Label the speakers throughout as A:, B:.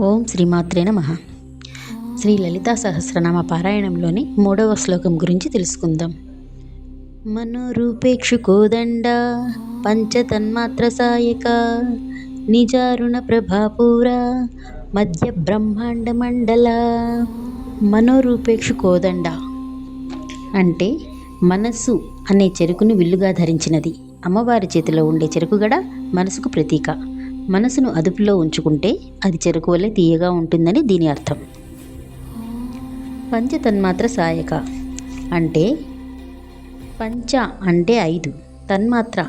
A: ఓం శ్రీమాత్రే నమ. శ్రీ లలితా సహస్రనామ పారాయణంలోని మూడవ శ్లోకం గురించి తెలుసుకుందాం. మనోరూపేక్షు కోదండ పంచతన్మాత్ర సాయక నిజారుణ ప్రభాపూర మధ్య బ్రహ్మాండ మండల మనోరూపేక్షు కోదండ అంటే మనస్సు అనే చెరుకును విల్లుగా ధరించినది. అమ్మవారి చేతిలో ఉండే చెరుకుగడ మనసుకు ప్రతీక. మనసును అదుపులో ఉంచుకుంటే అది చెరుకువలే తీయగా ఉంటుందని దీని అర్థం. పంచతన్మాత్ర సాయక అంటే పంచ అంటే ఐదు తన్మాత్ర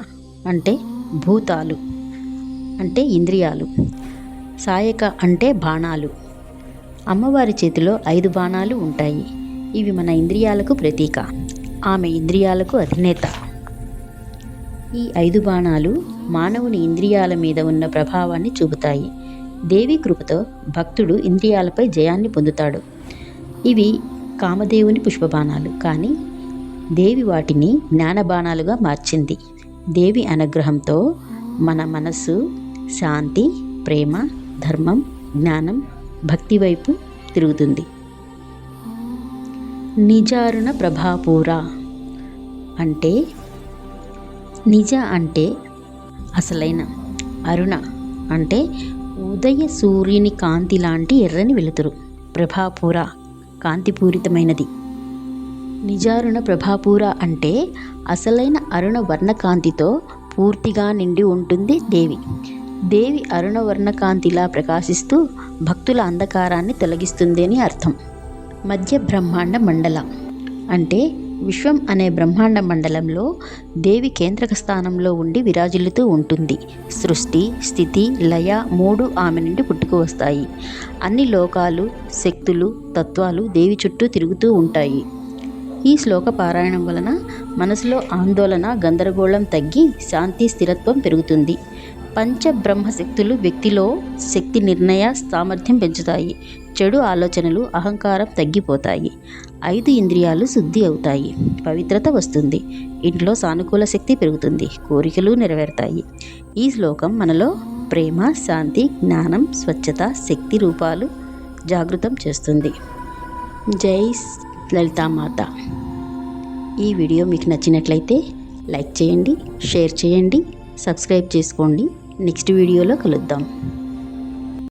A: అంటే భూతాలు అంటే ఇంద్రియాలు సాయక అంటే బాణాలు. అమ్మవారి చేతిలో ఐదు బాణాలు ఉంటాయి. ఇవి మన ఇంద్రియాలకు ప్రతీక. ఆమె ఇంద్రియాలకు అధినేత. ఈ ఐదు బాణాలు మానవుని ఇంద్రియాల మీద ఉన్న ప్రభావాన్ని చూపుతాయి. దేవి కృపతో భక్తుడు ఇంద్రియాలపై జయాన్ని పొందుతాడు. ఇవి కామదేవుని పుష్పబాణాలు. కానీ దేవి వాటిని జ్ఞానబాణాలుగా మార్చింది. దేవి అనుగ్రహంతో మన మనస్సు శాంతి ప్రేమ ధర్మం జ్ఞానం భక్తి వైపు తిరుగుతుంది. నిజారుణ ప్రభాపూర అంటే నిజ అంటే అసలైన అరుణ అంటే ఉదయ సూర్యుని కాంతి లాంటి ఎర్రని వెలుతురు ప్రభాపూర కాంతిపూరితమైనది. నిజారుణ ప్రభాపూర అంటే అసలైన అరుణ వర్ణకాంతితో పూర్తిగా నిండి ఉంటుంది దేవి. దేవి అరుణ వర్ణకాంతిలా ప్రకాశిస్తూ భక్తుల అంధకారాన్ని తొలగిస్తుంది అని అర్థం. మధ్య బ్రహ్మాండ మండల అంటే విశ్వం అనే బ్రహ్మాండ మండలంలో దేవి కేంద్రక స్థానంలో ఉండి విరాజిల్లుతూ ఉంటుంది. సృష్టి స్థితి లయ మూడు ఆమె నుండి పుట్టుకు వస్తాయి. అన్ని లోకాలు శక్తులు తత్వాలు దేవి చుట్టూ తిరుగుతూ ఉంటాయి. ఈ శ్లోక పారాయణం వలన మనసులో ఆందోళన గందరగోళం తగ్గి శాంతి స్థిరత్వం పెరుగుతుంది. పంచబ్రహ్మశక్తులు వ్యక్తిలో శక్తి నిర్ణయ సామర్థ్యం పెంచుతాయి. చెడు ఆలోచనలు అహంకారం తగ్గిపోతాయి. ఐదు ఇంద్రియాలు శుద్ధి అవుతాయి. పవిత్రత వస్తుంది. ఇంట్లో సానుకూల శక్తి పెరుగుతుంది. కోరికలు నెరవేరుతాయి. ఈ శ్లోకం మనలో ప్రేమ శాంతి జ్ఞానం స్వచ్ఛత శక్తి రూపాలు జాగృతం చేస్తుంది. జై లలితామాత. ఈ వీడియో మీకు నచ్చినట్లయితే లైక్ చేయండి షేర్ చేయండి సబ్స్క్రైబ్ చేసుకోండి. నెక్స్ట్ వీడియోలో కలుద్దాం.